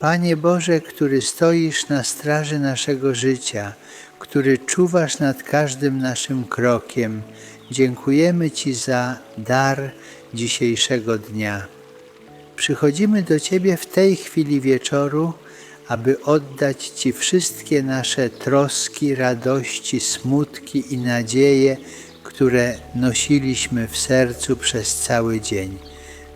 Panie Boże, który stoisz na straży naszego życia, który czuwasz nad każdym naszym krokiem, dziękujemy Ci za dar dzisiejszego dnia. Przychodzimy do Ciebie w tej chwili wieczoru, aby oddać Ci wszystkie nasze troski, radości, smutki i nadzieje, które nosiliśmy w sercu przez cały dzień.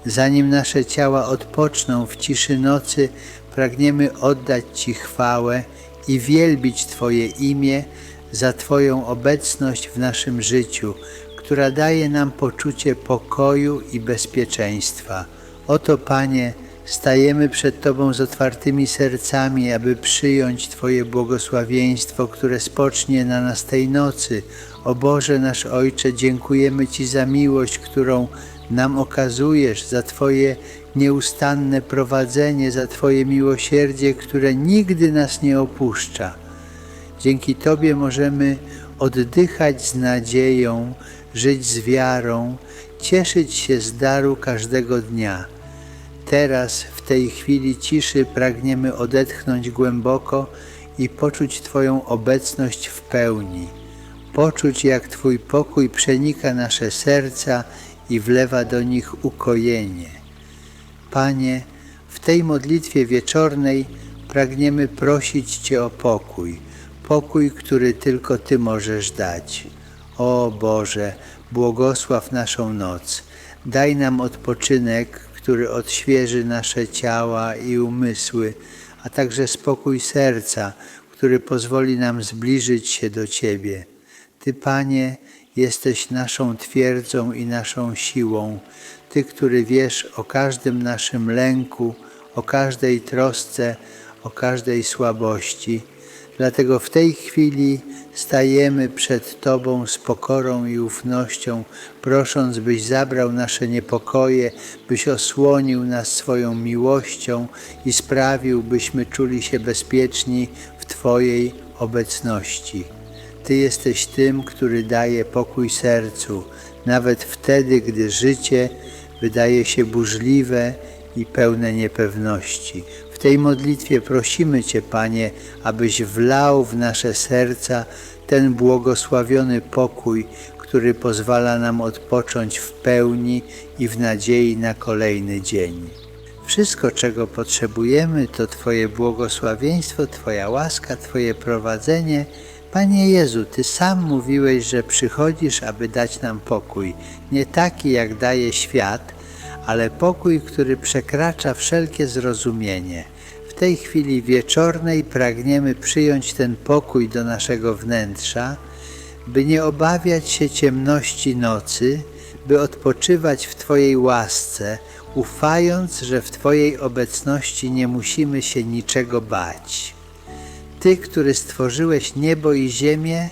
Zanim nasze ciała odpoczną w ciszy nocy, pragniemy oddać Ci chwałę i wielbić Twoje imię za Twoją obecność w naszym życiu, która daje nam poczucie pokoju i bezpieczeństwa. Oto, Panie, stajemy przed Tobą z otwartymi sercami, aby przyjąć Twoje błogosławieństwo, które spocznie na nas tej nocy. O Boże nasz Ojcze, dziękujemy Ci za miłość, którą nam okazujesz, za Twoje nieustanne prowadzenie, za Twoje miłosierdzie, które nigdy nas nie opuszcza. Dzięki Tobie możemy oddychać z nadzieją, żyć z wiarą, cieszyć się z daru każdego dnia. Teraz, w tej chwili ciszy, pragniemy odetchnąć głęboko i poczuć Twoją obecność w pełni. Poczuć, jak Twój pokój przenika nasze serca i wlewa do nich ukojenie. Panie, w tej modlitwie wieczornej pragniemy prosić Cię o pokój, pokój, który tylko Ty możesz dać. O Boże, błogosław naszą noc, daj nam odpoczynek, który odświeży nasze ciała i umysły, a także spokój serca, który pozwoli nam zbliżyć się do Ciebie. Ty, Panie, jesteś naszą twierdzą i naszą siłą. Ty, który wiesz o każdym naszym lęku, o każdej trosce, o każdej słabości. Dlatego w tej chwili stajemy przed Tobą z pokorą i ufnością, prosząc, byś zabrał nasze niepokoje, byś osłonił nas swoją miłością i sprawił, byśmy czuli się bezpieczni w Twojej obecności. Ty jesteś tym, który daje pokój sercu, nawet wtedy, gdy życie wydaje się burzliwe i pełne niepewności. W tej modlitwie prosimy Cię, Panie, abyś wlał w nasze serca ten błogosławiony pokój, który pozwala nam odpocząć w pełni i w nadziei na kolejny dzień. Wszystko, czego potrzebujemy, to Twoje błogosławieństwo, Twoja łaska, Twoje prowadzenie. Panie Jezu, Ty sam mówiłeś, że przychodzisz, aby dać nam pokój, nie taki jak daje świat, ale pokój, który przekracza wszelkie zrozumienie. W tej chwili wieczornej pragniemy przyjąć ten pokój do naszego wnętrza, by nie obawiać się ciemności nocy, by odpoczywać w Twojej łasce, ufając, że w Twojej obecności nie musimy się niczego bać. Ty, który stworzyłeś niebo i ziemię,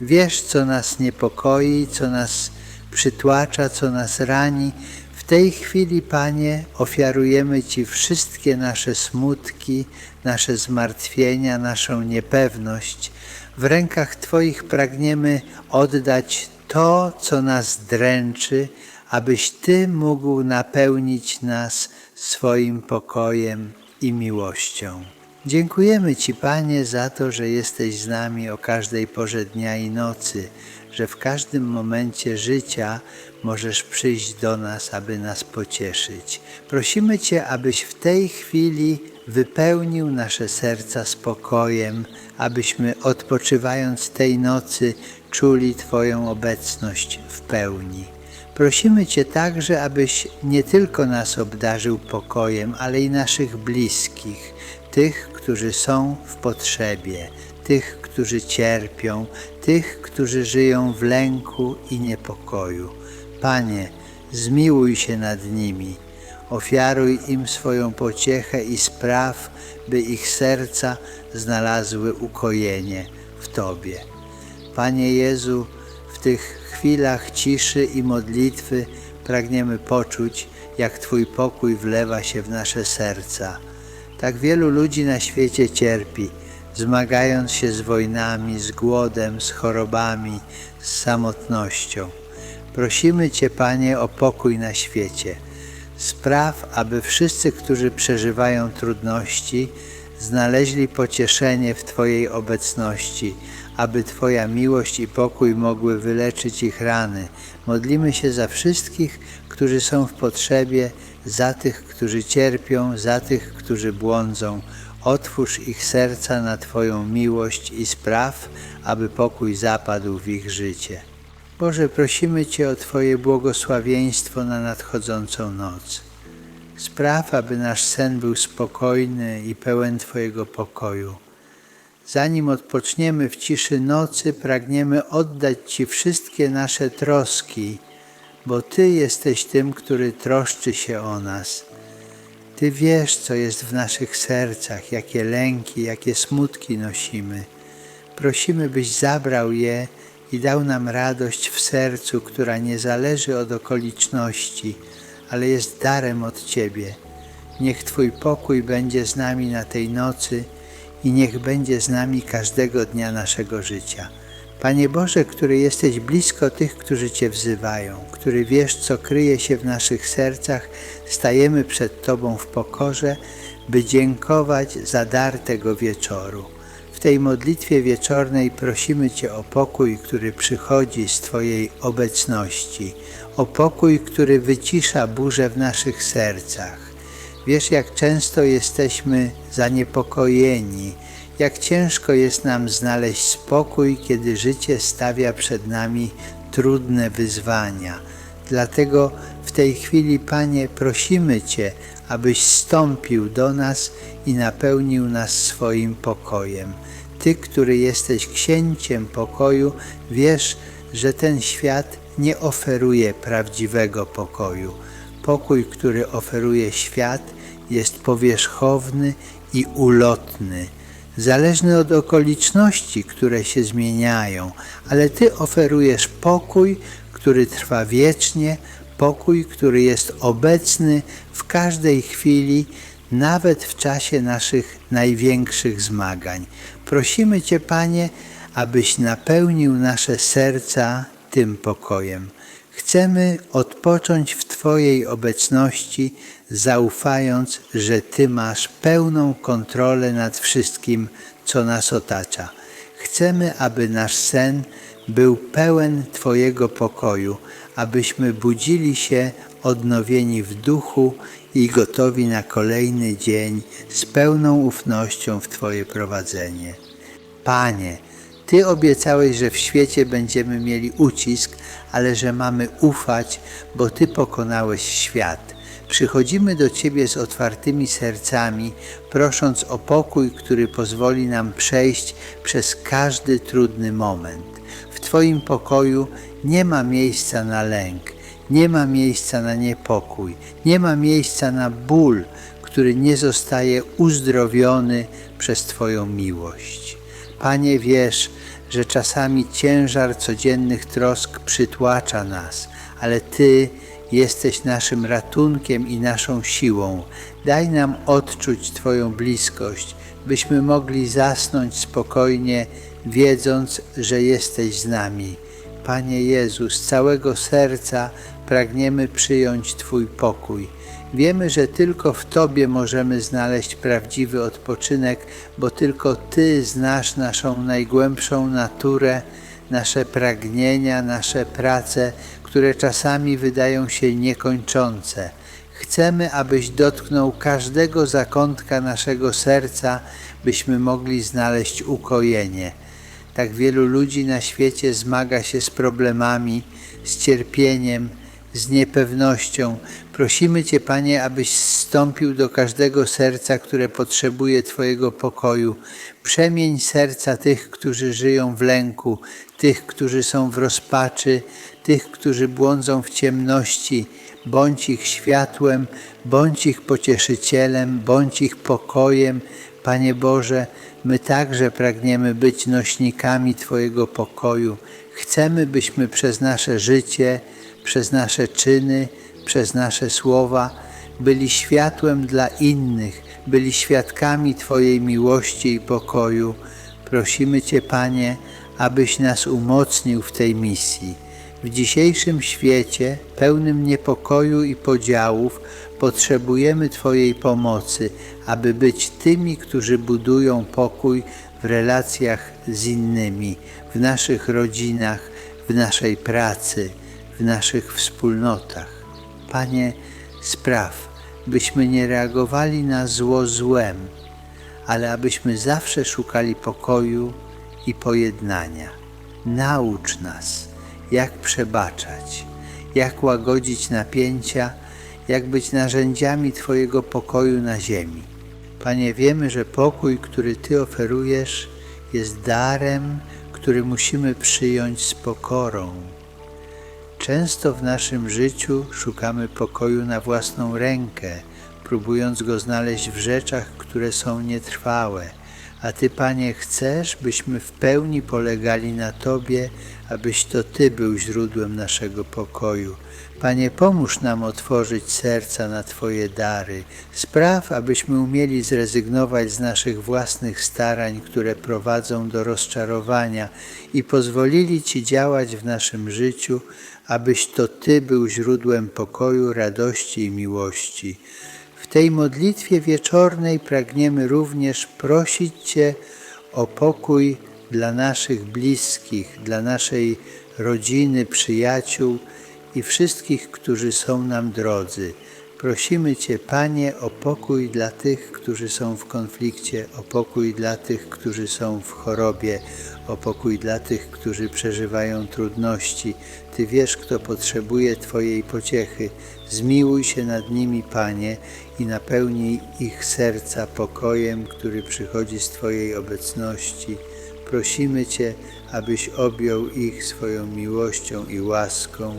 wiesz, co nas niepokoi, co nas przytłacza, co nas rani. W tej chwili, Panie, ofiarujemy Ci wszystkie nasze smutki, nasze zmartwienia, naszą niepewność. W rękach Twoich pragniemy oddać to, co nas dręczy, abyś Ty mógł napełnić nas swoim pokojem i miłością. Dziękujemy Ci, Panie, za to, że jesteś z nami o każdej porze dnia i nocy, że w każdym momencie życia możesz przyjść do nas, aby nas pocieszyć. Prosimy Cię, abyś w tej chwili wypełnił nasze serca spokojem, abyśmy odpoczywając tej nocy czuli Twoją obecność w pełni. Prosimy Cię także, abyś nie tylko nas obdarzył pokojem, ale i naszych bliskich, tych, którzy są w potrzebie, tych, którzy cierpią, tych, którzy żyją w lęku i niepokoju. Panie, zmiłuj się nad nimi, ofiaruj im swoją pociechę i spraw, by ich serca znalazły ukojenie w Tobie. Panie Jezu, w tych chwilach ciszy i modlitwy pragniemy poczuć, jak Twój pokój wlewa się w nasze serca. Tak wielu ludzi na świecie cierpi, zmagając się z wojnami, z głodem, z chorobami, z samotnością. Prosimy Cię, Panie, o pokój na świecie. Spraw, aby wszyscy, którzy przeżywają trudności, znaleźli pocieszenie w Twojej obecności, aby Twoja miłość i pokój mogły wyleczyć ich rany. Modlimy się za wszystkich, którzy są w potrzebie, za tych, którzy cierpią, za tych, którzy błądzą. Otwórz ich serca na Twoją miłość i spraw, aby pokój zapadł w ich życie. Boże, prosimy Cię o Twoje błogosławieństwo na nadchodzącą noc. Spraw, aby nasz sen był spokojny i pełen Twojego pokoju. Zanim odpoczniemy w ciszy nocy, pragniemy oddać Ci wszystkie nasze troski, bo Ty jesteś tym, który troszczy się o nas. Ty wiesz, co jest w naszych sercach, jakie lęki, jakie smutki nosimy. Prosimy, byś zabrał je i dał nam radość w sercu, która nie zależy od okoliczności, ale jest darem od Ciebie. Niech Twój pokój będzie z nami na tej nocy i niech będzie z nami każdego dnia naszego życia. Panie Boże, który jesteś blisko tych, którzy Cię wzywają, który wiesz, co kryje się w naszych sercach, stajemy przed Tobą w pokorze, by dziękować za dar tego wieczoru. W tej modlitwie wieczornej prosimy Cię o pokój, który przychodzi z Twojej obecności, o pokój, który wycisza burzę w naszych sercach. Wiesz, jak często jesteśmy zaniepokojeni, jak ciężko jest nam znaleźć spokój, kiedy życie stawia przed nami trudne wyzwania. Dlatego w tej chwili, Panie, prosimy Cię, abyś stąpił do nas i napełnił nas swoim pokojem. Ty, który jesteś księciem pokoju, wiesz, że ten świat nie oferuje prawdziwego pokoju. Pokój, który oferuje świat, jest powierzchowny i ulotny, zależny od okoliczności, które się zmieniają, ale Ty oferujesz pokój, który trwa wiecznie, pokój, który jest obecny w każdej chwili, nawet w czasie naszych największych zmagań. Prosimy Cię, Panie, abyś napełnił nasze serca tym pokojem. Chcemy odpocząć w Twojej obecności, zaufając, że Ty masz pełną kontrolę nad wszystkim, co nas otacza. Chcemy, aby nasz sen był pełen Twojego pokoju, abyśmy budzili się odnowieni w duchu i gotowi na kolejny dzień z pełną ufnością w Twoje prowadzenie. Panie, Ty obiecałeś, że w świecie będziemy mieli ucisk, ale że mamy ufać, bo Ty pokonałeś świat. Przychodzimy do Ciebie z otwartymi sercami, prosząc o pokój, który pozwoli nam przejść przez każdy trudny moment. W Twoim pokoju nie ma miejsca na lęk, nie ma miejsca na niepokój, nie ma miejsca na ból, który nie zostaje uzdrowiony przez Twoją miłość. Panie, wiesz, że czasami ciężar codziennych trosk przytłacza nas, ale Ty jesteś naszym ratunkiem i naszą siłą. Daj nam odczuć Twoją bliskość, byśmy mogli zasnąć spokojnie, wiedząc, że jesteś z nami. Panie Jezu, z całego serca pragniemy przyjąć Twój pokój. Wiemy, że tylko w Tobie możemy znaleźć prawdziwy odpoczynek, bo tylko Ty znasz naszą najgłębszą naturę, nasze pragnienia, nasze prace, które czasami wydają się niekończące. Chcemy, abyś dotknął każdego zakątka naszego serca, byśmy mogli znaleźć ukojenie. Tak wielu ludzi na świecie zmaga się z problemami, z cierpieniem, z niepewnością. Prosimy Cię, Panie, abyś wstąpił do każdego serca, które potrzebuje Twojego pokoju. Przemień serca tych, którzy żyją w lęku, tych, którzy są w rozpaczy, tych, którzy błądzą w ciemności. Bądź ich światłem, bądź ich pocieszycielem, bądź ich pokojem. Panie Boże, my także pragniemy być nośnikami Twojego pokoju. Chcemy, byśmy przez nasze życie, przez nasze czyny, przez nasze słowa byli światłem dla innych, byli świadkami Twojej miłości i pokoju. Prosimy Cię, Panie, abyś nas umocnił w tej misji. W dzisiejszym świecie, pełnym niepokoju i podziałów, potrzebujemy Twojej pomocy, aby być tymi, którzy budują pokój w relacjach z innymi, w naszych rodzinach, w naszej pracy, w naszych wspólnotach. Panie, spraw, byśmy nie reagowali na zło złem, ale abyśmy zawsze szukali pokoju i pojednania. Naucz nas, jak przebaczać, jak łagodzić napięcia, jak być narzędziami Twojego pokoju na ziemi. Panie, wiemy, że pokój, który Ty oferujesz, jest darem, który musimy przyjąć z pokorą. Często w naszym życiu szukamy pokoju na własną rękę, próbując go znaleźć w rzeczach, które są nietrwałe. A Ty, Panie, chcesz, byśmy w pełni polegali na Tobie, abyś to Ty był źródłem naszego pokoju. Panie, pomóż nam otworzyć serca na Twoje dary. Spraw, abyśmy umieli zrezygnować z naszych własnych starań, które prowadzą do rozczarowania i pozwolili Ci działać w naszym życiu, abyś to Ty był źródłem pokoju, radości i miłości. W tej modlitwie wieczornej pragniemy również prosić Cię o pokój dla naszych bliskich, dla naszej rodziny, przyjaciół i wszystkich, którzy są nam drodzy. Prosimy Cię, Panie, o pokój dla tych, którzy są w konflikcie, o pokój dla tych, którzy są w chorobie, o pokój dla tych, którzy przeżywają trudności. Ty wiesz, kto potrzebuje Twojej pociechy. Zmiłuj się nad nimi, Panie, i napełnij ich serca pokojem, który przychodzi z Twojej obecności. Prosimy Cię, abyś objął ich swoją miłością i łaską.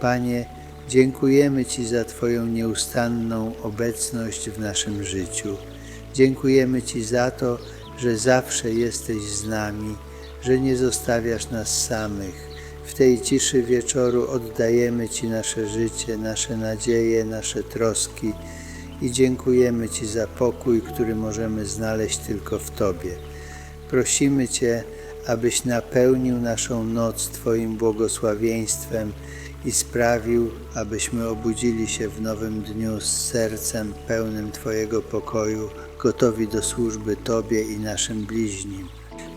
Panie, dziękujemy Ci za Twoją nieustanną obecność w naszym życiu. Dziękujemy Ci za to, że zawsze jesteś z nami, że nie zostawiasz nas samych. W tej ciszy wieczoru oddajemy Ci nasze życie, nasze nadzieje, nasze troski i dziękujemy Ci za pokój, który możemy znaleźć tylko w Tobie. Prosimy Cię, abyś napełnił naszą noc Twoim błogosławieństwem i sprawił, abyśmy obudzili się w nowym dniu z sercem pełnym Twojego pokoju, gotowi do służby Tobie i naszym bliźnim.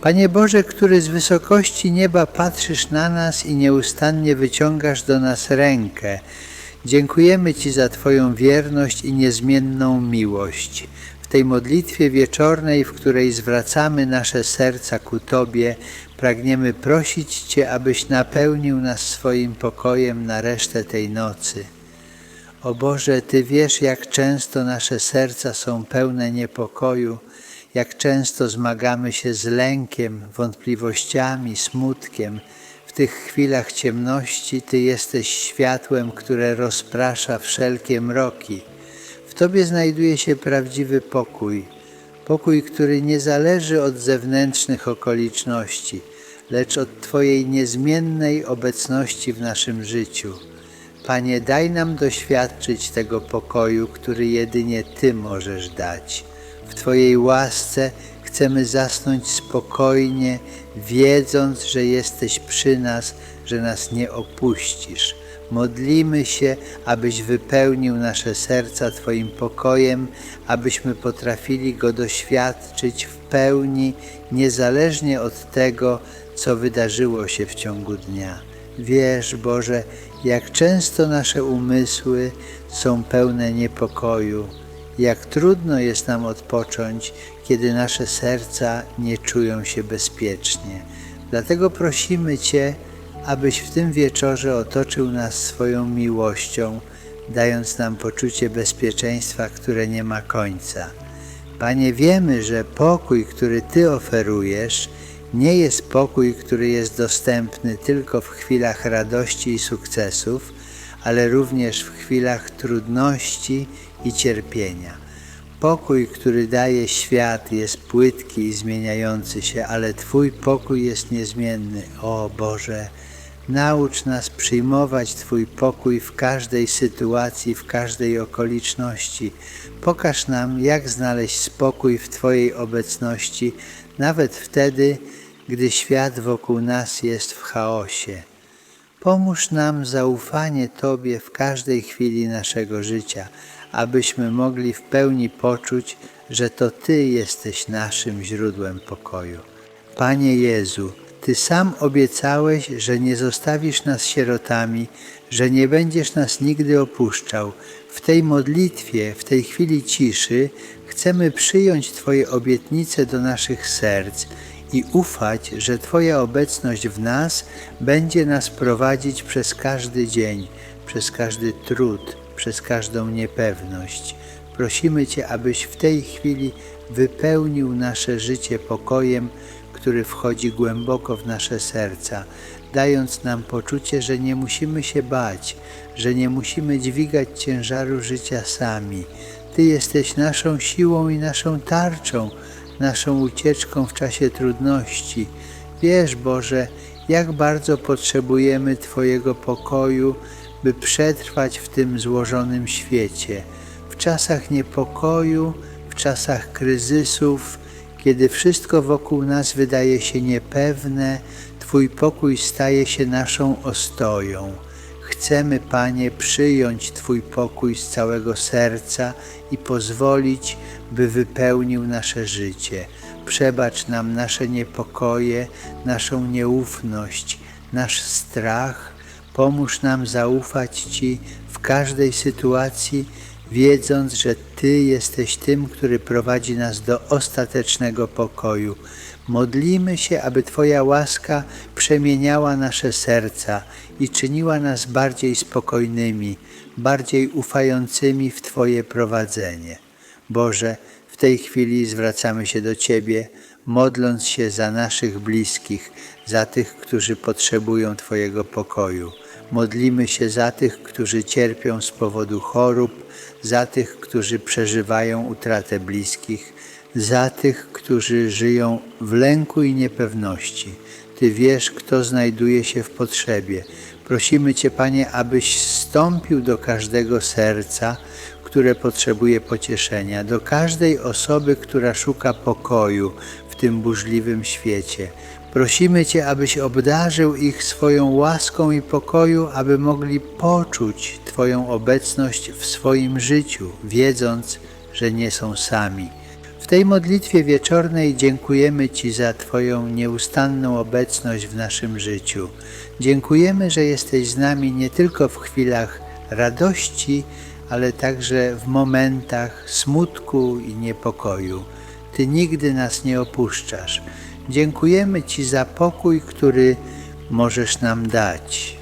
Panie Boże, który z wysokości nieba patrzysz na nas i nieustannie wyciągasz do nas rękę, dziękujemy Ci za Twoją wierność i niezmienną miłość. Tej modlitwie wieczornej, w której zwracamy nasze serca ku Tobie, pragniemy prosić Cię, abyś napełnił nas swoim pokojem na resztę tej nocy. O Boże, Ty wiesz, jak często nasze serca są pełne niepokoju, jak często zmagamy się z lękiem, wątpliwościami, smutkiem. W tych chwilach ciemności Ty jesteś światłem, które rozprasza wszelkie mroki. W Tobie znajduje się prawdziwy pokój, pokój, który nie zależy od zewnętrznych okoliczności, lecz od Twojej niezmiennej obecności w naszym życiu. Panie, daj nam doświadczyć tego pokoju, który jedynie Ty możesz dać. W Twojej łasce chcemy zasnąć spokojnie, wiedząc, że jesteś przy nas, że nas nie opuścisz. Modlimy się, abyś wypełnił nasze serca Twoim pokojem, abyśmy potrafili go doświadczyć w pełni, niezależnie od tego, co wydarzyło się w ciągu dnia. Wiesz, Boże, jak często nasze umysły są pełne niepokoju, jak trudno jest nam odpocząć, kiedy nasze serca nie czują się bezpiecznie. Dlatego prosimy Cię, abyś w tym wieczorze otoczył nas swoją miłością, dając nam poczucie bezpieczeństwa, które nie ma końca. Panie, wiemy, że pokój, który Ty oferujesz, nie jest pokój, który jest dostępny tylko w chwilach radości i sukcesów, ale również w chwilach trudności i cierpienia. Pokój, który daje świat, jest płytki i zmieniający się, ale Twój pokój jest niezmienny. O Boże, naucz nas przyjmować Twój pokój w każdej sytuacji, w każdej okoliczności. Pokaż nam, jak znaleźć spokój w Twojej obecności, nawet wtedy, gdy świat wokół nas jest w chaosie. Pomóż nam zaufanie Tobie w każdej chwili naszego życia, abyśmy mogli w pełni poczuć, że to Ty jesteś naszym źródłem pokoju. Panie Jezu, Ty sam obiecałeś, że nie zostawisz nas sierotami, że nie będziesz nas nigdy opuszczał. W tej modlitwie, w tej chwili ciszy, chcemy przyjąć Twoje obietnice do naszych serc i ufać, że Twoja obecność w nas będzie nas prowadzić przez każdy dzień, przez każdy trud, przez każdą niepewność. Prosimy Cię, abyś w tej chwili wypełnił nasze życie pokojem, który wchodzi głęboko w nasze serca, dając nam poczucie, że nie musimy się bać, że nie musimy dźwigać ciężaru życia sami. Ty jesteś naszą siłą i naszą tarczą, naszą ucieczką w czasie trudności. Wiesz, Boże, jak bardzo potrzebujemy Twojego pokoju, by przetrwać w tym złożonym świecie. W czasach niepokoju, w czasach kryzysów, kiedy wszystko wokół nas wydaje się niepewne, Twój pokój staje się naszą ostoją. Chcemy, Panie, przyjąć Twój pokój z całego serca i pozwolić, by wypełnił nasze życie. Przebacz nam nasze niepokoje, naszą nieufność, nasz strach. Pomóż nam zaufać Ci w każdej sytuacji, wiedząc, że Ty jesteś tym, który prowadzi nas do ostatecznego pokoju. Modlimy się, aby Twoja łaska przemieniała nasze serca i czyniła nas bardziej spokojnymi, bardziej ufającymi w Twoje prowadzenie. Boże, w tej chwili zwracamy się do Ciebie, modląc się za naszych bliskich, za tych, którzy potrzebują Twojego pokoju. Modlimy się za tych, którzy cierpią z powodu chorób, za tych, którzy przeżywają utratę bliskich, za tych, którzy żyją w lęku i niepewności. Ty wiesz, kto znajduje się w potrzebie. Prosimy Cię, Panie, abyś wstąpił do każdego serca, które potrzebuje pocieszenia, do każdej osoby, która szuka pokoju w tym burzliwym świecie. Prosimy Cię, abyś obdarzył ich swoją łaską i pokoju, aby mogli poczuć Twoją obecność w swoim życiu, wiedząc, że nie są sami. W tej modlitwie wieczornej dziękujemy Ci za Twoją nieustanną obecność w naszym życiu. Dziękujemy, że jesteś z nami nie tylko w chwilach radości, ale także w momentach smutku i niepokoju. Ty nigdy nas nie opuszczasz. Dziękujemy Ci za pokój, który możesz nam dać.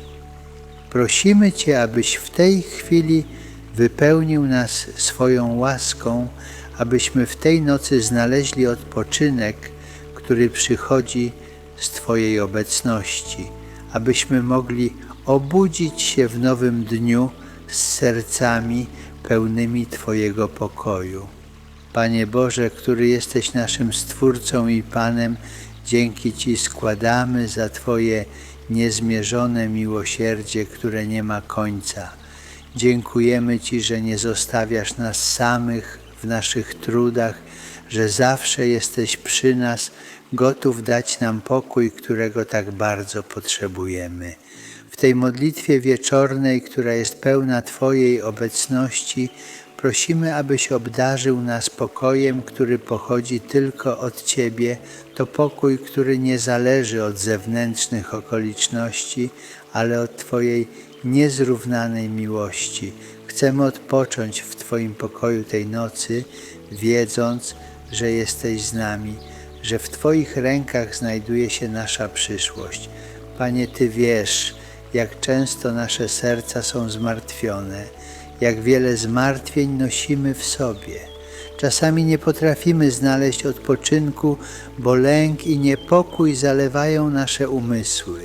Prosimy Cię, abyś w tej chwili wypełnił nas swoją łaską, abyśmy w tej nocy znaleźli odpoczynek, który przychodzi z Twojej obecności, abyśmy mogli obudzić się w nowym dniu z sercami pełnymi Twojego pokoju. Panie Boże, który jesteś naszym Stwórcą i Panem, dzięki Ci składamy za Twoje niezmierzone miłosierdzie, które nie ma końca. Dziękujemy Ci, że nie zostawiasz nas samych w naszych trudach, że zawsze jesteś przy nas, gotów dać nam pokój, którego tak bardzo potrzebujemy. W tej modlitwie wieczornej, która jest pełna Twojej obecności, prosimy, abyś obdarzył nas pokojem, który pochodzi tylko od Ciebie. To pokój, który nie zależy od zewnętrznych okoliczności, ale od Twojej niezrównanej miłości. Chcemy odpocząć w Twoim pokoju tej nocy, wiedząc, że jesteś z nami, że w Twoich rękach znajduje się nasza przyszłość. Panie, Ty wiesz, jak często nasze serca są zmartwione, jak wiele zmartwień nosimy w sobie. Czasami nie potrafimy znaleźć odpoczynku, bo lęk i niepokój zalewają nasze umysły.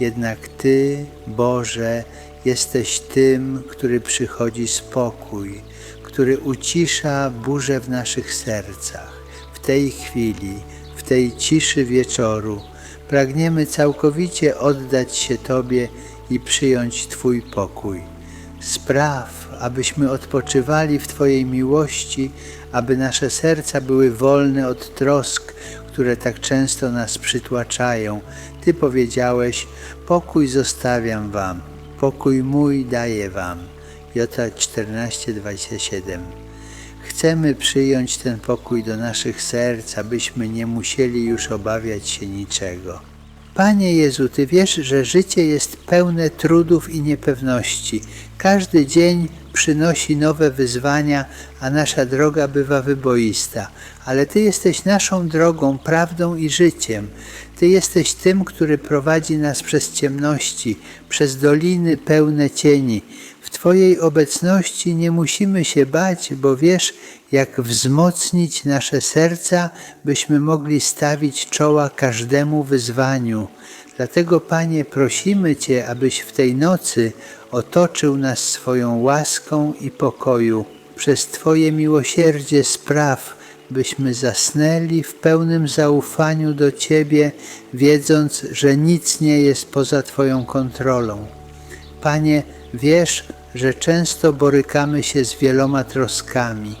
Jednak Ty, Boże, jesteś tym, który przychodzi spokój, który ucisza burzę w naszych sercach. W tej chwili, w tej ciszy wieczoru, pragniemy całkowicie oddać się Tobie i przyjąć Twój pokój. Spraw, abyśmy odpoczywali w Twojej miłości, aby nasze serca były wolne od trosk, które tak często nas przytłaczają. Ty powiedziałeś: Pokój zostawiam Wam, pokój mój daję Wam. J 1427. Chcemy przyjąć ten pokój do naszych serc, abyśmy nie musieli już obawiać się niczego. Panie Jezu, Ty wiesz, że życie jest pełne trudów i niepewności. Każdy dzień przynosi nowe wyzwania, a nasza droga bywa wyboista. Ale Ty jesteś naszą drogą, prawdą i życiem. Ty jesteś tym, który prowadzi nas przez ciemności, przez doliny pełne cieni. W Twojej obecności nie musimy się bać, bo wiesz, jak wzmocnić nasze serca, byśmy mogli stawić czoła każdemu wyzwaniu. Dlatego, Panie, prosimy Cię, abyś w tej nocy otoczył nas swoją łaską i pokoju. Przez Twoje miłosierdzie spraw, byśmy zasnęli w pełnym zaufaniu do Ciebie, wiedząc, że nic nie jest poza Twoją kontrolą. Panie, wiesz, że często borykamy się z wieloma troskami.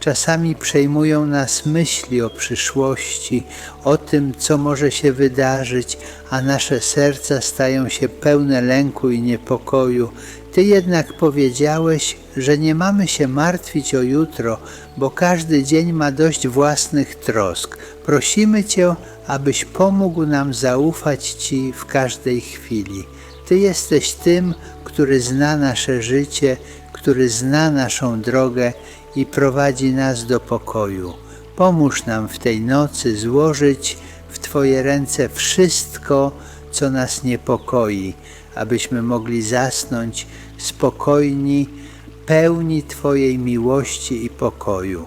Czasami przejmują nas myśli o przyszłości, o tym, co może się wydarzyć, a nasze serca stają się pełne lęku i niepokoju. Ty jednak powiedziałeś, że nie mamy się martwić o jutro, bo każdy dzień ma dość własnych trosk. Prosimy Cię, abyś pomógł nam zaufać Ci w każdej chwili. Ty jesteś tym, który zna nasze życie, który zna naszą drogę i prowadzi nas do pokoju. Pomóż nam w tej nocy złożyć w Twoje ręce wszystko, co nas niepokoi, abyśmy mogli zasnąć spokojni, pełni Twojej miłości i pokoju.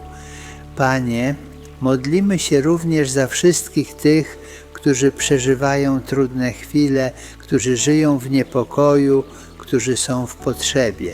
Panie, modlimy się również za wszystkich tych, którzy przeżywają trudne chwile, którzy żyją w niepokoju, którzy są w potrzebie.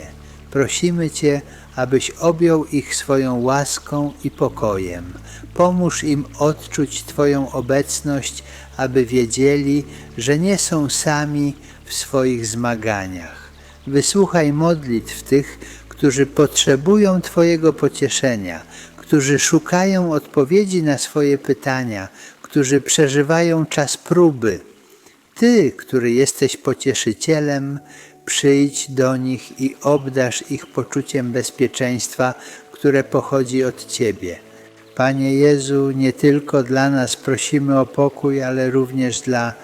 Prosimy Cię, abyś objął ich swoją łaską i pokojem. Pomóż im odczuć Twoją obecność, aby wiedzieli, że nie są sami w swoich zmaganiach. Wysłuchaj modlitw tych, którzy potrzebują Twojego pocieszenia, którzy szukają odpowiedzi na swoje pytania, którzy przeżywają czas próby. Ty, który jesteś pocieszycielem, przyjdź do nich i obdasz ich poczuciem bezpieczeństwa, które pochodzi od Ciebie. Panie Jezu, nie tylko dla nas prosimy o pokój, ale również dla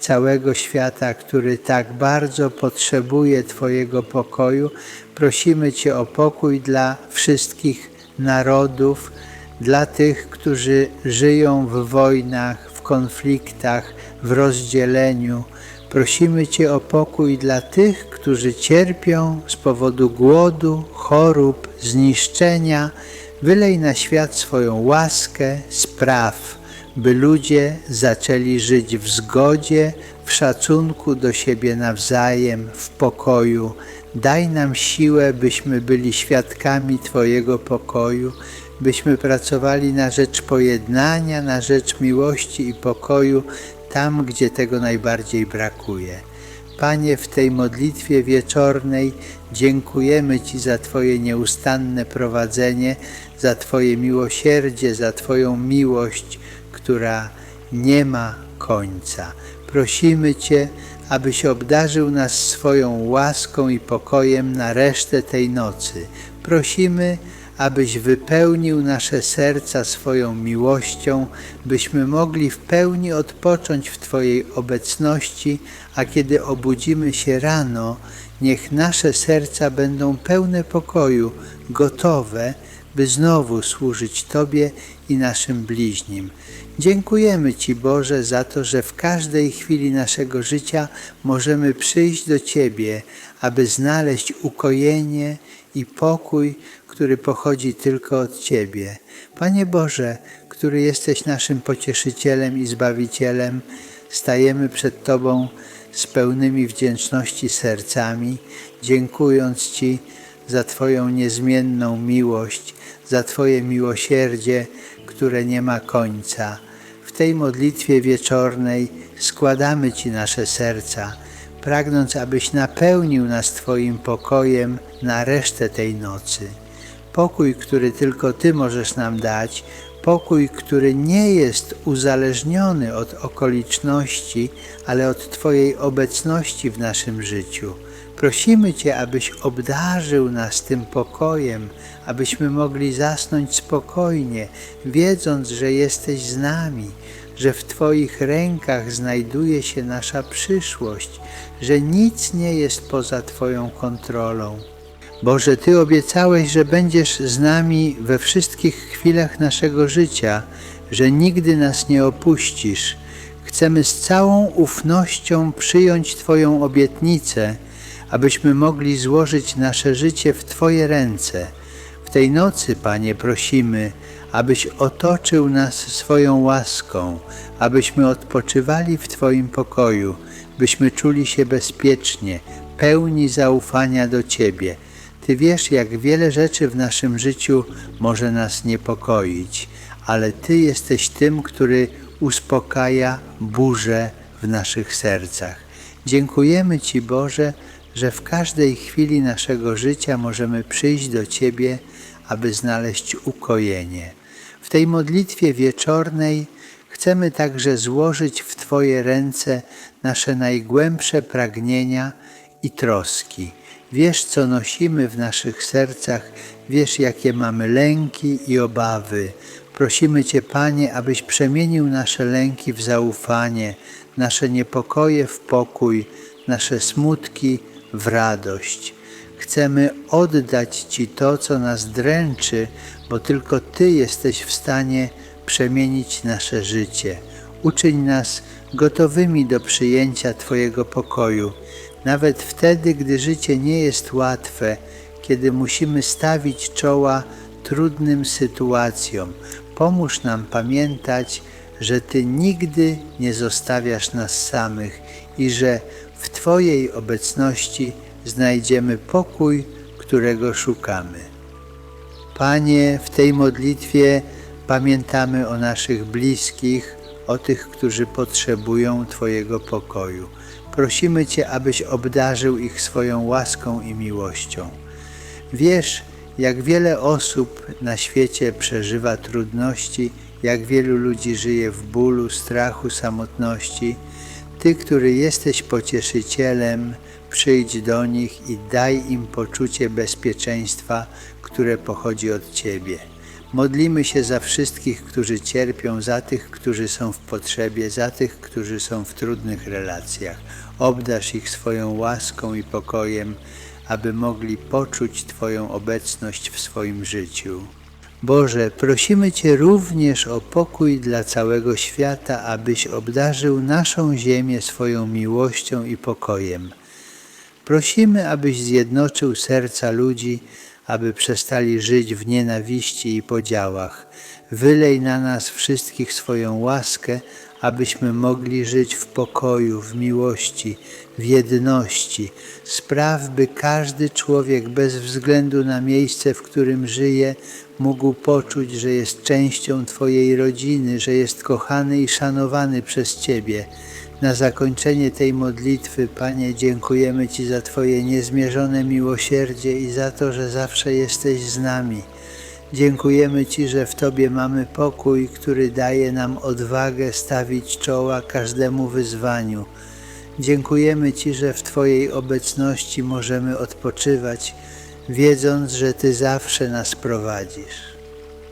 całego świata, który tak bardzo potrzebuje Twojego pokoju. Prosimy Cię o pokój dla wszystkich narodów, dla tych, którzy żyją w wojnach, w konfliktach, w rozdzieleniu. Prosimy Cię o pokój dla tych, którzy cierpią z powodu głodu, chorób, zniszczenia. Wylej na świat swoją łaskę, spraw, by ludzie zaczęli żyć w zgodzie, w szacunku do siebie nawzajem, w pokoju. Daj nam siłę, byśmy byli świadkami Twojego pokoju, byśmy pracowali na rzecz pojednania, na rzecz miłości i pokoju tam, gdzie tego najbardziej brakuje. Panie, w tej modlitwie wieczornej dziękujemy Ci za Twoje nieustanne prowadzenie, za Twoje miłosierdzie, za Twoją miłość, która nie ma końca. Prosimy Cię, abyś obdarzył nas swoją łaską i pokojem na resztę tej nocy. Prosimy, abyś wypełnił nasze serca swoją miłością, byśmy mogli w pełni odpocząć w Twojej obecności, a kiedy obudzimy się rano, niech nasze serca będą pełne pokoju, gotowe, by znowu służyć Tobie i naszym bliźnim. Dziękujemy Ci, Boże, za to, że w każdej chwili naszego życia możemy przyjść do Ciebie, aby znaleźć ukojenie i pokój, który pochodzi tylko od Ciebie. Panie Boże, który jesteś naszym pocieszycielem i zbawicielem, stajemy przed Tobą z pełnymi wdzięczności sercami, dziękując Ci za Twoją niezmienną miłość, za Twoje miłosierdzie, które nie ma końca. W tej modlitwie wieczornej składamy Ci nasze serca, pragnąc, abyś napełnił nas Twoim pokojem na resztę tej nocy. Pokój, który tylko Ty możesz nam dać, pokój, który nie jest uzależniony od okoliczności, ale od Twojej obecności w naszym życiu. Prosimy Cię, abyś obdarzył nas tym pokojem, abyśmy mogli zasnąć spokojnie, wiedząc, że jesteś z nami, że w Twoich rękach znajduje się nasza przyszłość, że nic nie jest poza Twoją kontrolą. Boże, Ty obiecałeś, że będziesz z nami we wszystkich chwilach naszego życia, że nigdy nas nie opuścisz. Chcemy z całą ufnością przyjąć Twoją obietnicę, abyśmy mogli złożyć nasze życie w Twoje ręce. W tej nocy, Panie, prosimy, abyś otoczył nas swoją łaską, abyśmy odpoczywali w Twoim pokoju, byśmy czuli się bezpiecznie, pełni zaufania do Ciebie. Ty wiesz, jak wiele rzeczy w naszym życiu może nas niepokoić, ale Ty jesteś tym, który uspokaja burzę w naszych sercach. Dziękujemy Ci, Boże, że w każdej chwili naszego życia możemy przyjść do Ciebie, aby znaleźć ukojenie. W tej modlitwie wieczornej chcemy także złożyć w Twoje ręce nasze najgłębsze pragnienia i troski. Wiesz, co nosimy w naszych sercach, wiesz, jakie mamy lęki i obawy. Prosimy Cię, Panie, abyś przemienił nasze lęki w zaufanie, nasze niepokoje w pokój, nasze smutki w radość. Chcemy oddać Ci to, co nas dręczy, bo tylko Ty jesteś w stanie przemienić nasze życie. Uczyń nas gotowymi do przyjęcia Twojego pokoju, nawet wtedy, gdy życie nie jest łatwe, kiedy musimy stawić czoła trudnym sytuacjom. Pomóż nam pamiętać, że Ty nigdy nie zostawiasz nas samych i że w Twojej obecności znajdziemy pokój, którego szukamy. Panie, w tej modlitwie pamiętamy o naszych bliskich, o tych, którzy potrzebują Twojego pokoju. Prosimy Cię, abyś obdarzył ich swoją łaską i miłością. Wiesz, jak wiele osób na świecie przeżywa trudności, jak wielu ludzi żyje w bólu, strachu, samotności. Ty, który jesteś pocieszycielem, przyjdź do nich i daj im poczucie bezpieczeństwa, które pochodzi od Ciebie. Modlimy się za wszystkich, którzy cierpią, za tych, którzy są w potrzebie, za tych, którzy są w trudnych relacjach. Obdarz ich swoją łaską i pokojem, aby mogli poczuć Twoją obecność w swoim życiu. Boże, prosimy Cię również o pokój dla całego świata, abyś obdarzył naszą ziemię swoją miłością i pokojem. Prosimy, abyś zjednoczył serca ludzi, aby przestali żyć w nienawiści i podziałach. Wylej na nas wszystkich swoją łaskę, abyśmy mogli żyć w pokoju, w miłości, w jedności. Spraw, by każdy człowiek bez względu na miejsce, w którym żyje, mógł poczuć, że jest częścią Twojej rodziny, że jest kochany i szanowany przez Ciebie. Na zakończenie tej modlitwy, Panie, dziękujemy Ci za Twoje niezmierzone miłosierdzie i za to, że zawsze jesteś z nami. Dziękujemy Ci, że w Tobie mamy pokój, który daje nam odwagę stawić czoła każdemu wyzwaniu. Dziękujemy Ci, że w Twojej obecności możemy odpoczywać, wiedząc, że Ty zawsze nas prowadzisz.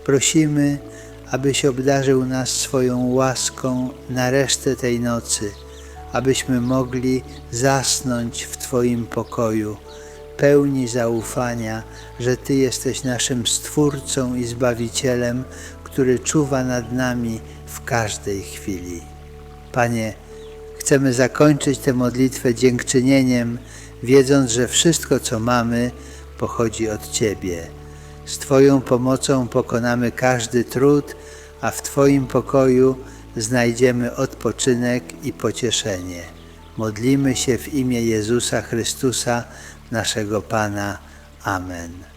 Prosimy, abyś obdarzył nas swoją łaską na resztę tej nocy, abyśmy mogli zasnąć w Twoim pokoju, pełni zaufania, że Ty jesteś naszym Stwórcą i Zbawicielem, który czuwa nad nami w każdej chwili. Panie, chcemy zakończyć tę modlitwę dziękczynieniem, wiedząc, że wszystko, co mamy, pochodzi od Ciebie. Z Twoją pomocą pokonamy każdy trud, a w Twoim pokoju znajdziemy odpoczynek i pocieszenie. Modlimy się w imię Jezusa Chrystusa, naszego Pana. Amen.